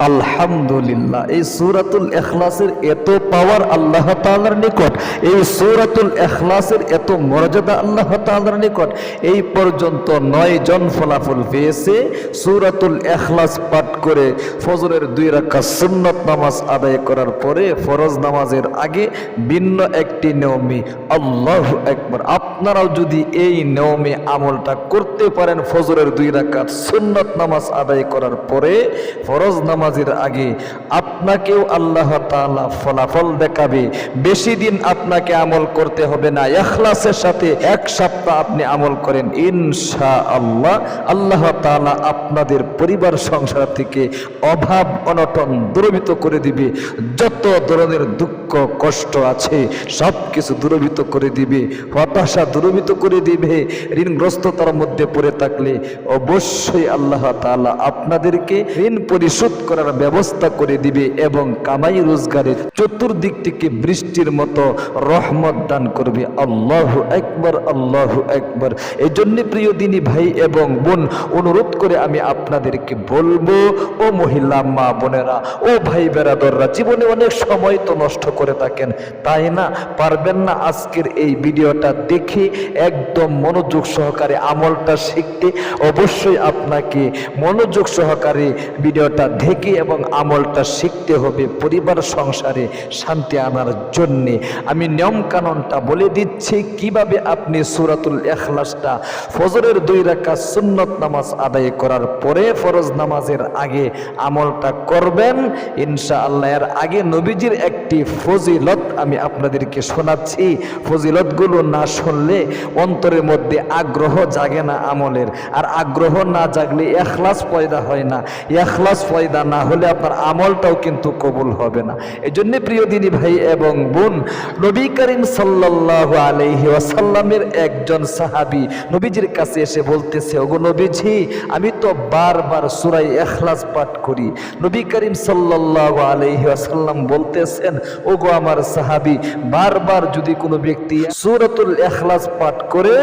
আলহামদুলিল্লাহ। এই সূরাতুল এখলাসের এত পাওয়ার আল্লাহ তাআলার নিকট, এই সূরাতুল এখলাসের এত মর্যাদা আল্লাহ তাআলার নিকট, এই পর্যন্ত নয় জন ফলাফল পেয়েছে। সূরাতুল এখলাস পাঠ করে ফজরের দুই রাকাত সুন্নত নামাজ আদায় করার পরে ফরজ নামাজের আগে ভিন্ন একটি নিয়মে আল্লাহ একবার আপনারাও যদি এই নিয়মে আমলটা করতে পারেন, ফজরের দুই রাকাত সুন্নত নামাজ আদায় করার পরে ফরজ নামাজের আগে আপনাকেও আল্লাহ তাআলা ফলাফল দেখাবে। বেশি দিন আপনাকে আমল করতে হবে না। এখলাসের সাথে এক সপ্তাহ আপনি আমল করেন। ইনশা আল্লাহ আল্লাহ তাআলা আপনাদের পরিবার, সংসার থেকে অভাব, অনটন দূরবিত করে দিবে। যত ধরনের দুঃখ, কষ্ট আছে সব কিছু দূরবিত করে দিবে। হতাশা দূরবিত করে দিবে। ঋণগ্রস্ততার মধ্যে পড়ে থাকলে অবশ্যই আল্লাহ তাআলা আপনাদেরকে ঋণ পরিশোধ করার ব্যবস্থা করে দিবে এবং কামাই রোজগারের চতুর্দিক থেকে বৃষ্টির মতো রহমত দান করবে। আল্লাহ একবার আল্লাহ একবার এই জন্য প্রিয় দিনী ভাই এবং বোন, অনুরোধ করে আমি আপনাদেরকে বলব, ও মহিলা মা বোনেরা, ও ভাই বেরাদররা, জীবনে অনেক সময় তো নষ্ট করে থাকেন, তাই না? পারবেন না আজকের এই ভিডিওটা দেখে একদম মনোযোগ সহকারে আমলটা শিখতে। অবশ্যই আপনাকে মনোযোগ সহকারে ভিডিওটা দেখে এবং আমলটা শিখতে হবে, পরিবার সংসারে শান্তি আনার জন্যে। আমি নিয়ম কানুনটা বলে দিচ্ছি, কীভাবে আপনি সুরাতুল এখলাসটা ফজরের দুই রাখা সুন্নত নামাজ আদায় করার পরে ফরজ নামাজের আগে আমলটা করবেন। ইনশা আল্লাহ এর আগে নবীজির একটি ফজিলত আমি আপনাদেরকে শোনাচ্ছি, ফজিলতগুলো না শুনলে অন্তরের মধ্যে আগ্রহ জাগে না আমলের। আর আগ্রহ না জাগলে এখলাস পয়দা হয় না। এখলাস পয়দা না হলে আপনার আমলটাও কিন্তু কবুল হবে না। এই জন্য প্রিয় দিনী ভাই এবং বোন, নবী করিম সাল্লাল্লাহু আলাইহি ওয়াসাল্লামের একজন সাহাবী নবীজির কাছে এসে বলতেছে, ওগো নবীজি, আমি তো বারবার সূরাই ইখলাস পাঠ করি। নবী করিম সাল্লাল্লাহু আলাইহি ওয়াসাল্লাম বলতেছেন, ওগো আমার সাহাবী বারবার যদি কোনো ব্যক্তি সূরাতুল ইখলাস পাঠ করে,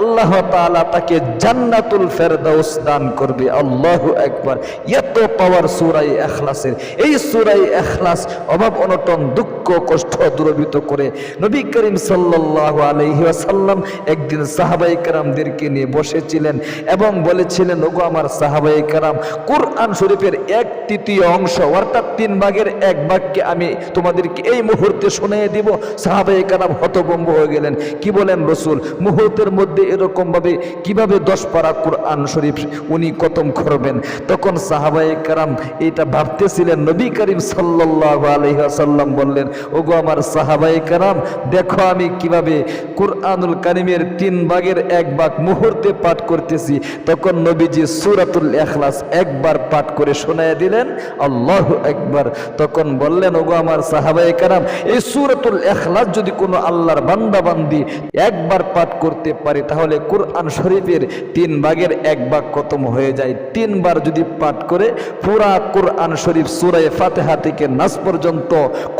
আল্লাহ তাআলা তাকে জান্নাতুল ফেরদাউস দান করবে। আল্লাহু আকবার। এত পাওয়ার সূরাই ইখলাসের। এই সূরাই ইখলাস অভাব, অনটন, দুঃখ, কষ্ট দূরীভূত করে নবী করিম সাল্লাল্লাহু আলাইহি ওয়াসাল্লাম একদিন সাহাবাই কারামদেরকে নিয়ে বসেছিলেন এবং বলেছিলেন, ওগো আমার সাহাবাই কারাম, কোরআন শরীফের এক তৃতীয় অংশ, অর্থাৎ তিন ভাগের এক ভাগকে আমি তোমাদেরকে এই মুহূর্তে শুনিয়ে দিব। সাহাবাই কারাম হতভম্ব হয়ে গেলেন। কি বলেন রসুল? মুহূর্তের মধ্যে এরকম ভাবে কীভাবে দশ পারা কোরআন শরীফ উনি কতম করবেন? তখন সাহাবাই কারাম এটা ভাবতেছিলেন। নবী করিম সাল্লাল্লাহু আলাইহি ওয়াসাল্লাম বললেন, ওগো আমার সাহাবাই কারাম, দেখো আমি কীভাবে কুরআনুল কারিমের তিন ভাগের এক ভাগ মুহূর্তে পাঠ করতেছি। তখন নবীজি সূরাতুল ইখলাস একবার পাঠ করে শোনায় দিলেন, আল্লাহ একবার তখন বললেন, ওগো আমার সাহাবাই কারাম, এই সূরাতুল ইখলাস যদি কোনো আল্লাহর বান্দা বান্দি একবার পাঠ করতে পারে, তাহলে কোরআন শরীফের তিন ভাগের এক ভাগ খতম হয়ে যায়। তিনবার যদি পাঠ করে, পুরা কোরআন শরীফ সূরায়ে ফাতিহা থেকে নাস পর্যন্ত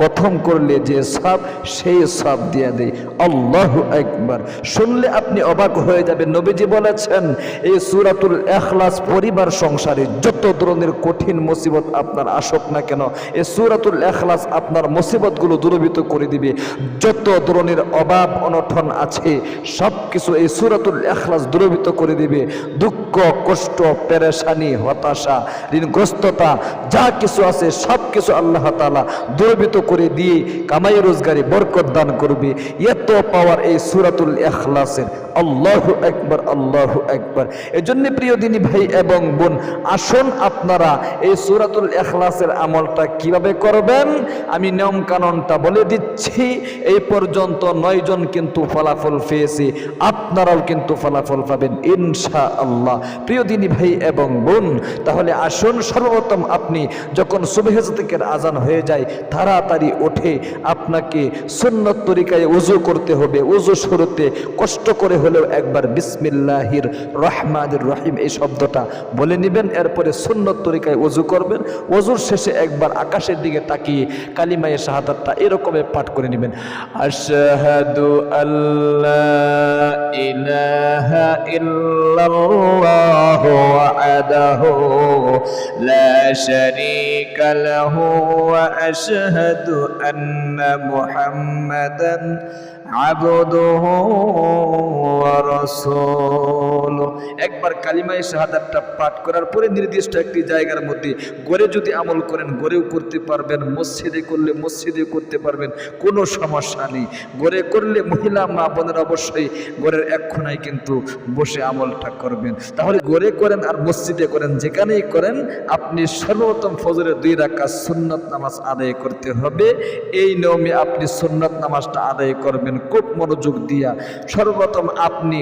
কথম করলে যে সব, সেই সব দিয়ে দেয়। আল্লাহু একবার শুনলে আপনি অবাক হয়ে যাবেন। নবীজি বলেছেন, এই সুরাতুল ইখলাস পরিবার সংসারে যত ধরনের কঠিন মুসিবত আপনার আসুক না কেন, এই সুরাতুল ইখলাস আপনার মুসিবতগুলো দূরীভূত করে দিবে। যত ধরনের অভাব, অনটন আছে সব কিছু এই সূরাতুল ইখলাস দূরীভূত করে দিবে। দুঃখ, কষ্ট, পেরেশানি, হতাশা, ঋণগ্রস্ততা, যা কিছু আছে সব কিছু আল্লাহ তাআলা দূরীভূত করে দিয়ে কামাই রোজগারে বরকত দান করবে। এত পাওয়ার এই সূরাতুল ইখলাসের। আল্লাহু একবার আল্লাহু একবার এজন্য প্রিয় দিনী ভাই এবং বোন, আসুন আপনারা এই সুরাতুল এখলাসের আমলটা কীভাবে করবেন? আমি নিয়ম কানুনটা বলে দিচ্ছি, এই পর্যন্ত নয় জন কিন্তু ফলাফল পেয়েছে, আপনারাও কিন্তু ফলাফল পাবেন ইনশা আল্লাহ প্রিয় দিনী ভাই এবং বোন, তাহলে আসুন, সর্বপ্রথম আপনি যখন সুবেহ থেকে থেকে আজান হয়ে যায়, তাড়াতাড়ি ওঠে আপনাকে সুন্নত তরিকায় উজু করতে হবে, উজু শুরুতে কষ্ট করে হলেও একবার বিসমিল্লাহির রহমানির রহিম এই শব্দটা বলে নেবেন, এরপরে সুন্নত তরিকায় উজু করবেন ওজুর শেষে একবার আকাশের দিকে তাকিয়ে কালিমায়ে শাহাদাতটা এরকমে পাঠ করে নেবেন। আশহাদু আল্লাহ ইলাহা ইল্লাল্লাহু ওয়াহদাহু লা শারীকা লাহু ওয়া আশহাদু আন্না মুহাম্মাদান ওয়া রাসূলুহু। একবার কালিমায়ে শাহাদাতটা পাঠ করার পরে নির্দিষ্ট একটি জায়গার মধ্যে গড়ে যদি আমল করেন, গড়েও করতে পারবেন, মসজিদে করলে মসজিদে করতে পারবেন, কোনো সমস্যা নেই। গড়ে করলে মহিলা, মা বোনের অবশ্যই গড়ের এক কোনায় কিন্তু বসে আমলটা করবেন। তাহলে গড়ে করেন আর মসজিদে করেন, যেখানেই করেন, আপনি সর্বপ্রথম ফজরের দুই রাকাত সুন্নত নামাজ আদায় করতে হবে। এই নিয়মে আপনি সুন্নত নামাজটা আদায় করবেন। খুব মনোযোগ দিয়া। সর্বপ্রথম আপনি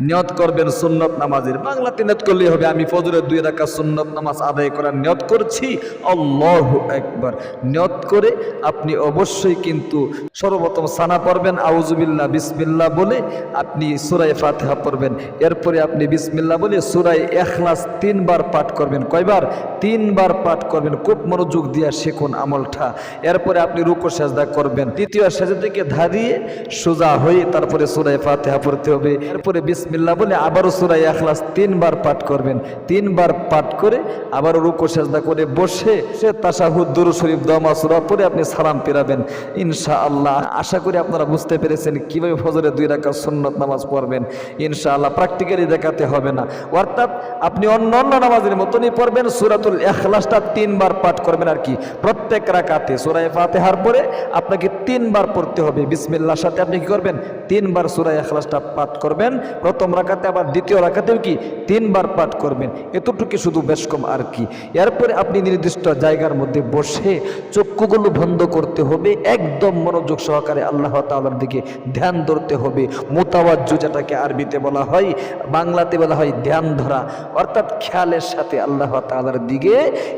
নিয়ত করবেন সুন্নত নামাজের। বাংলাতে নিয়ত করলেই হবে। আমি ফজরের দুই রাখা সুন্নত নামাজ আদায় করার নিয়ত করছি। আল্লাহ একবার নিয়ত করে আপনি অবশ্যই কিন্তু সর্বপ্রথম সানা পড়বেন। আউজুবিল্লাহ বিসমিল্লাহ বলে আপনি সুরাই ফাতেহা পড়বেন। এরপরে আপনি বিসমিল্লাহ বলে সুরাই এখলাস তিনবার পাঠ করবেন। কয়বার? তিনবার পাঠ করবেন। খুব মনোযোগ দিয়া শেখুন আমলটা। এরপরে আপনি রুকো, সাজদা করবেন। দ্বিতীয় সাজা থেকে ধারিয়ে সোজা হয়ে তারপরে সুরাই ফাতেহা পড়তে হবে। এরপরে বিসমিল্লাহ বলে আবারও সুরাই এখলাস তিনবার পাঠ করবেন। তিনবার পাঠ করে আবারও রুকো, সাজদা করে বসে সে তাসাহুদ দুরু শরীফ, দমা সুরা পরে আপনি সালাম পেরাবেন ইনশা আল্লাহ আশা করি আপনারা বুঝতে পেরেছেন কীভাবে ফজরে দুই রাখা সুন্নত নামাজ পড়বেন। ইনশা আল্লাহ প্র্যাকটিক্যালি দেখাতে হবে না। অর্থাৎ আপনি অন্য অন্য নামাজের মতনই পড়বেন, সুরাতুল এখলাসটা তিনবার পাঠ করবেন আর কি। প্রত্যেক রাকাতে সুরায় ফাতেহার পরে আপনাকে তিনবার পড়তে হবে। বিসমিল্লাহর সাথে আপনি কী করবেন? তিনবার সুরায় এখলাসটা পাঠ করবেন। প্রথম রাকাতে, আবার দ্বিতীয় রাকাতেও কি তিনবার পাঠ করবেন? এতটুকু শুধু বেশ কম আর কি। এরপরে আপনি নির্দিষ্ট জায়গার মধ্যে বসে চক্ষুগুলো বন্ধ করতে হবে, একদম মনোযোগ সহকারে আল্লাহ তাআলার দিকে ধ্যান ধরতে হবে। মোতাবাজ্জু যেটাকে আরবিতে বলা হয়, বাংলাতে বলা হয় ধ্যান ধরা। অর্থাৎ খেয়ালের সাথে আল্লাহ তালার দিকে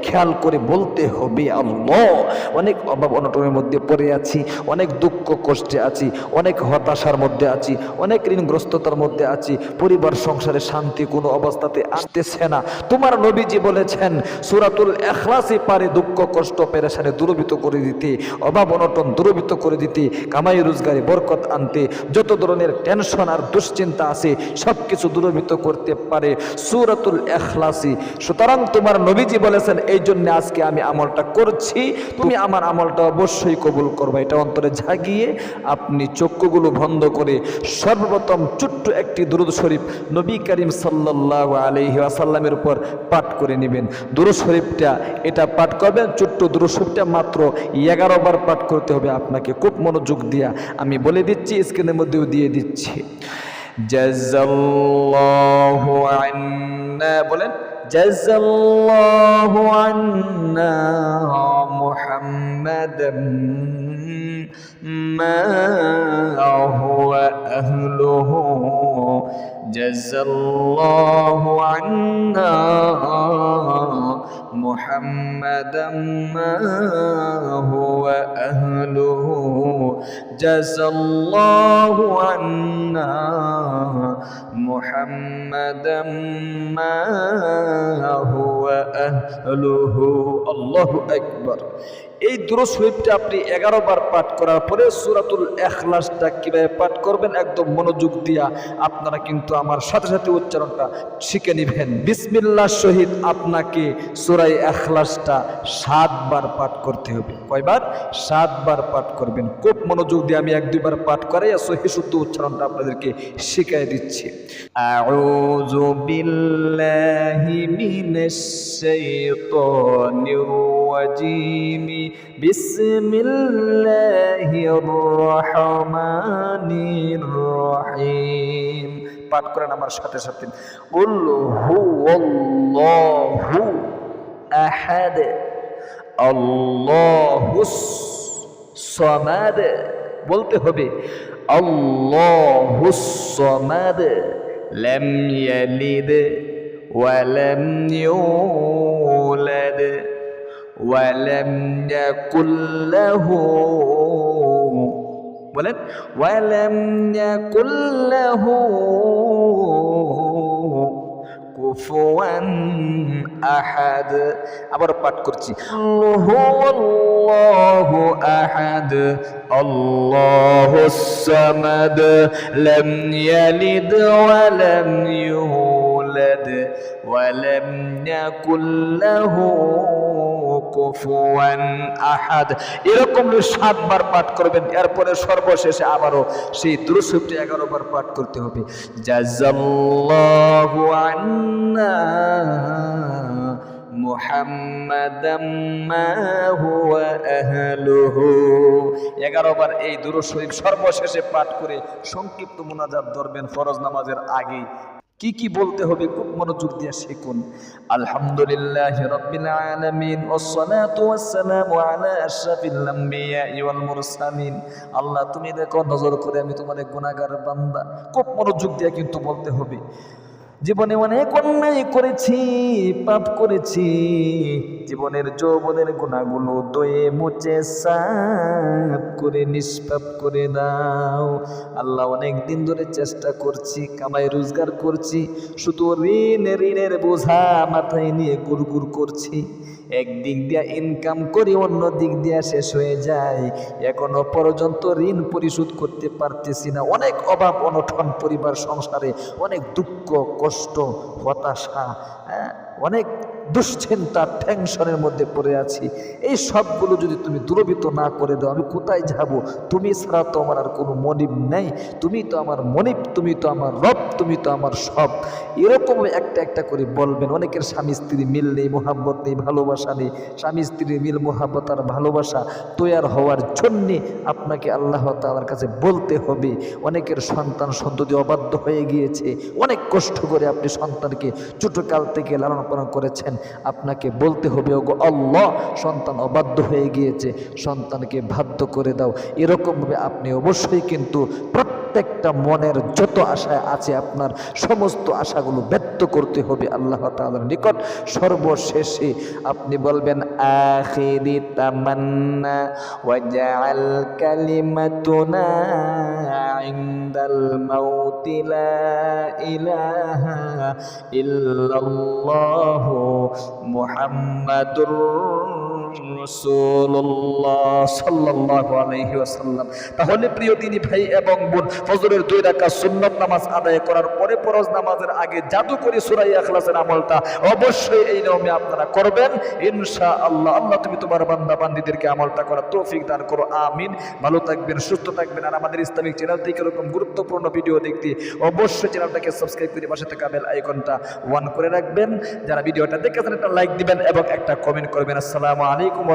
খেয়াল করে বলতে হবে, আল্লাহ! অনেক অভাব অনটনের মধ্যে পড়ে আছি, অনেক দুঃখ কষ্টে আছি, অনেক হতাশার মধ্যে আছি, অনেক ঋণগ্রস্ততার মধ্যে আছি, পরিবার, সংসারে শান্তি, কোনো অবস্থাতে আসতেছে না। তোমার নবীজি বলেছেন, সুরাতুল এখলাসই পারে দুঃখ, কষ্ট, পেরেশানে দূরবিত করে দিতে, অভাব, অনটন দূরবিত করে দিতে, কামাই, রোজগারে, বরকত আনতে, যত ধরনের টেনশন আর দুশ্চিন্তা আছে সব কিছু দূরবিত করতে পারে সুরাতুল এখলাসি সুতরাং তোমার নবীজি বলেছেন, এই জন্য আজকে আমি আমলটা করছি। তুমি আমার আমলটা অবশ্যই কবুল করবে। এটা অন্তরে ঝাগিয়ে আপনি চক্ষুগুলো বন্ধ করে সর্বপ্রথম ছোট্ট একটি একটি দুরুদ শরীফ নবী করিম সাল্লাহ আলহি আসাল্লামের উপর পাঠ করে নেবেন। দুরুদ শরীফটা এটা পাঠ করবেন, ছোট্ট দুরুদ শরীফটা মাত্র এগারো বার পাঠ করতে হবে আপনাকে। খুব মনোযোগ দিয়া আমি বলে দিচ্ছি স্ক্রিনের মধ্যেও দিয়ে দিচ্ছি। বলেন জাজাল্লাহু আন্না أهله جزى الله عنا محمدا ما هو أهله. جزى الله عنا محمدا ما هو أهله. الله أكبر. এই দুরো সুইপটা আপনি এগারো বার পাঠ করার পরে সুরাতুল এখলাসটা কীভাবে পাঠ করবেন একদম মনোযোগ দিয়া আপনারা কিন্তু আমার সাথে সাথে উচ্চারণটা শিখে নিবেন। বিসমিল্লা শহীদ আপনাকে সুরাই এখলাসটা সাতবার পাঠ করতে হবে। কয়বার? সাতবার পাঠ করবেন। খুব মনোযোগ দিয়ে আমি এক দুইবার পাঠ করে সহি শুদ্ধ উচ্চারণটা আপনাদেরকে শিখাই দিচ্ছি। আউযু বিল্লাহি মিনাশ শাইতানির بسم الله الرحمن الرحيم পাঠ করেন আমার সাথে সাথে কুল হু আল্লাহু আহাদ আল্লাহুস সামাদ বলতে হবে আল্লাহুস সামাদ লাম ইয়ালিদ ওয়া লাম ইউলাদ ওয়ালাম ইয়াকুল লাহু বলেন ওয়ালাম ইয়াকুল লাহু কুফুয়ান আহাদ আবার পাঠ করছি। আল্লাহু আহাদ আল্লাহুস সামাদ, লাম ইয়ালিদ ওয়া লাম ইউলাদ, ওয়া লাম ইয়াকুল লাহু আহাদ। এরকম সাতবার পাঠ করবেন, এরপরে সর্বশেষে আবারও সেই দুরুশরীফটি এগারো বার পাঠ করতে হবে। জাজাল্লাহু আন্না মুহাম্মাদাম মা হুয়া আহলুহু। এগারো বার এই দুরুশরীফ সর্বশেষে পাঠ করে সংক্ষিপ্ত মুনাজাত ধরবেন, ফরজ নামাজের আগেই। কি কি বলতে হবে? খুব মনোযোগ দিয়ে শিখুন। আলহামদুলিল্লাহ রাব্বিল আলামিন ওয়াসসালামু আলা আশরাফিল আমবিয়া ওয়াল মুরসালিন। আল্লাহ, তুমি দেখো, নজর করে আমি তোমার গুনাহগার বান্দা। খুব মনোযোগ দিয়ে কিন্তু বলতে হবে। জীবনে অনেক অন্যায় করেছি, পাপ করেছি। জীবনের যৌবনের গুণাগুলো দয়ে মুচে সাপ করে, নিষ্পাপ করে দাও। আল্লাহ অনেক দিন ধরে চেষ্টা করছি, কামাই রোজগার করছি। শুধু ঋণ, ঋণের বোঝা মাথায় নিয়ে গুড় করছি। একদিক দিয়ে ইনকাম করি অন্য দিক দিয়ে শেষ হয়ে যায়। এখনও পর্যন্ত ঋণ পরিশোধ করতে পারতেছি না। অনেক অভাব অনটন পরিবার সংসারে অনেক দুঃখ কষ্ট হতাশা হ্যাঁ, অনেক দুশ্চিন্তা টেনশনের মধ্যে পড়ে আছি। এই সবগুলো যদি তুমি দূরবিত না করে দাও, আমি কোথায় যাব? তুমি ছাড়া তো আমার আর কোনো মনিব নেই। তুমি তো আমার মনিব, তুমি তো আমার রব, তুমি তো আমার সব। এরকম একটা একটা করে বলবেন। অনেকের স্বামী স্ত্রী মিল নেই, মোহাব্বত নেই, ভালোবাসা নেই। স্বামী স্ত্রীর মিল, মোহাব্বত আর ভালোবাসা তৈয়ার হওয়ার জন্যে আপনাকে আল্লাহ তালার কাছে বলতে হবে। অনেকের সন্তান সন্ততি অবাধ্য হয়ে গিয়েছে। অনেক কষ্ট করে আপনি সন্তানকে ছোটকাল থেকে লালন পালন করেছেন। আপনাকে বলতে হবে, ওগো আল্লাহ, সন্তান অবাধ্য হয়ে গিয়েছে, সন্তানকে বাধ্য করে দাও। এরকমভাবে আপনি অবশ্যই কিন্তু প্রত্যেকটা মনের যত আশা আছে আপনার সমস্ত আশাগুলো ব্যক্ত করতে হবে আল্লাহ তাআলার নিকট। সর্বশেষে আপনি বলবেন, আখিরি তামান্না ইনদাল মাউতি লা ইলাহা ইল্লাল্লাহু মুহাম্মাদুর তাহলে প্রিয় দিনী ভাই এবং বোন, ফজরের দুই রাকাত সুন্নত নামাজ আদায় করার পরে ফরজ নামাজের আগে জাদু করে সূরা ইখলাসের আমলটা অবশ্যই এই নিয়মে আপনারা করবেন। ইনশাআল্লাহ, আল্লাহ আল্লাহ তুমি তোমার বান্দা বান্দীদেরকে আমলটা করার তৌফিক দান করো। আমিন। ভালো থাকবেন, সুস্থ থাকবেন আর আমাদের ইসলামিক চ্যানেল থেকে এরকম গুরুত্বপূর্ণ ভিডিও দেখতে অবশ্যই চ্যানেলটাকে সাবস্ক্রাইব করে পাশে থাকা বেল আইকনটা ওয়ান করে রাখবেন। যারা ভিডিওটা দেখেছেন একটা লাইক দিবেন এবং একটা কমেন্ট করবেন। আসসালামু আলাইকুম